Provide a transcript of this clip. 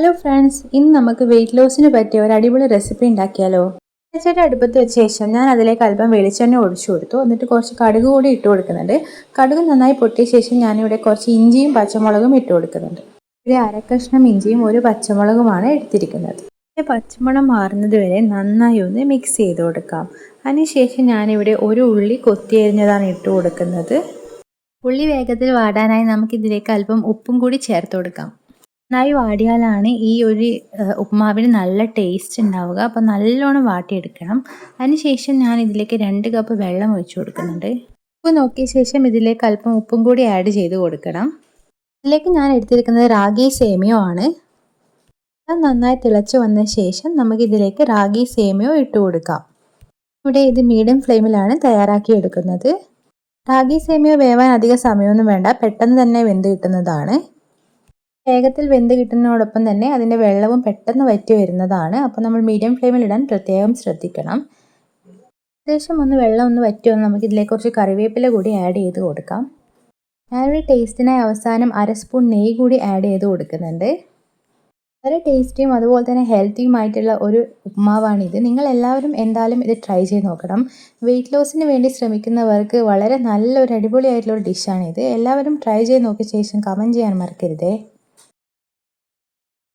Hello friends ഇന്ന് നമുക്ക് wait ലോസിന് പറ്റിയ ഒരു അടിപൊളി റെസിപ്പി ഉണ്ടാക്കിയാലോ? ചേട്ടാ അടുപ്പത്ത് വെച്ച ശേഷം ഞാൻ അതിലേക്ക് അല്പം വെളിച്ചെണ്ണ ഒഴിച്ചു കൊടുത്തു. എന്നിട്ട് കുറച്ച് കടുക് കൂടി ഇട്ട് കൊടുക്കുന്നുണ്ട്. കടുക് നന്നായി പൊട്ടിയ ശേഷം ഞാനിവിടെ കുറച്ച് ഇഞ്ചിയും പച്ചമുളകും ഇട്ട് കൊടുക്കുന്നുണ്ട്. ഒരു അരക്കഷ്ണം ഇഞ്ചിയും ഒരു പച്ചമുളകുമാണ് എടുത്തിരിക്കുന്നത്. പച്ചമണം മാറുന്നത് വരെ നന്നായി ഒന്ന് മിക്സ് ചെയ്ത് കൊടുക്കാം. അതിനുശേഷം ഞാനിവിടെ ഒരു ഉള്ളി കൊത്തിയരിഞ്ഞതാണ് ഇട്ട് കൊടുക്കുന്നത്. ഉള്ളി വേഗത്തിൽ വാടാനായി നമുക്കിതിലേക്ക് അല്പം ഉപ്പും കൂടി ചേർത്ത് കൊടുക്കാം. നന്നായി വാടിയാലാണ് ഈ ഒരു ഉപ്മാവിന് നല്ല ടേസ്റ്റ് ഉണ്ടാവുക. അപ്പോൾ നല്ലോണം വാട്ടിയെടുക്കണം. അതിനുശേഷം ഞാൻ ഇതിലേക്ക് രണ്ട് കപ്പ് വെള്ളം ഒഴിച്ചു കൊടുക്കുന്നുണ്ട്. ഉപ്പ് നോക്കിയ ശേഷം ഇതിലേക്ക് അല്പം ഉപ്പും കൂടി ആഡ് ചെയ്ത് കൊടുക്കണം. ഇതിലേക്ക് ഞാൻ എടുത്തിരിക്കുന്നത് റാഗി സേമിയോ ആണ്. അത് നന്നായി തിളച്ച് വന്ന ശേഷം നമുക്ക് ഇതിലേക്ക് റാഗി സേമിയോ ഇട്ട് കൊടുക്കാം. ഇവിടെ ഇത് മീഡിയം ഫ്ലെയിമിലാണ് തയ്യാറാക്കി എടുക്കുന്നത്. റാഗി സേമിയോ വേവാൻ അധിക സമയമൊന്നും വേണ്ട. പെട്ടെന്ന് തന്നെ വെന്ത് കിട്ടുന്നതാണ്. വേഗത്തിൽ വെന്ത് കിട്ടുന്നതോടൊപ്പം തന്നെ അതിന്റെ വെള്ളവും പെട്ടെന്ന് വറ്റി വരുന്നതാണ്. അപ്പോൾ നമ്മൾ മീഡിയം ഫ്ലെയിമിൽ ഇടാൻ പ്രത്യേകം ശ്രദ്ധിക്കണം. ഏകദേശം ഒന്ന് വെള്ളം ഒന്ന് വറ്റുമെന്ന് നമുക്ക് ഇതിലേക്ക് കുറച്ച് കറിവേപ്പില കൂടി ആഡ് ചെയ്ത് കൊടുക്കാം. ഞാനൊരു ടേസ്റ്റിനായി അവസാനം അര സ്പൂൺ നെയ്യ് കൂടി ആഡ് ചെയ്ത് കൊടുക്കുന്നുണ്ട്. വളരെ ടേസ്റ്റിയും അതുപോലെ തന്നെ ഹെൽത്തിയുമായിട്ടുള്ള ഒരു ഉപ്മാവാണിത്. നിങ്ങൾ എല്ലാവരും എന്തായാലും ഇത് ട്രൈ ചെയ്ത് നോക്കണം. വെയിറ്റ് ലോസിന് വേണ്ടി ശ്രമിക്കുന്നവർക്ക് വളരെ നല്ലൊരു അടിപൊളിയായിട്ടുള്ള ഒരു ഡിഷാണിത് എല്ലാവരും ട്രൈ ചെയ്ത് നോക്കിയ ശേഷം കമന്റ് ചെയ്യാൻ മറക്കരുതേ.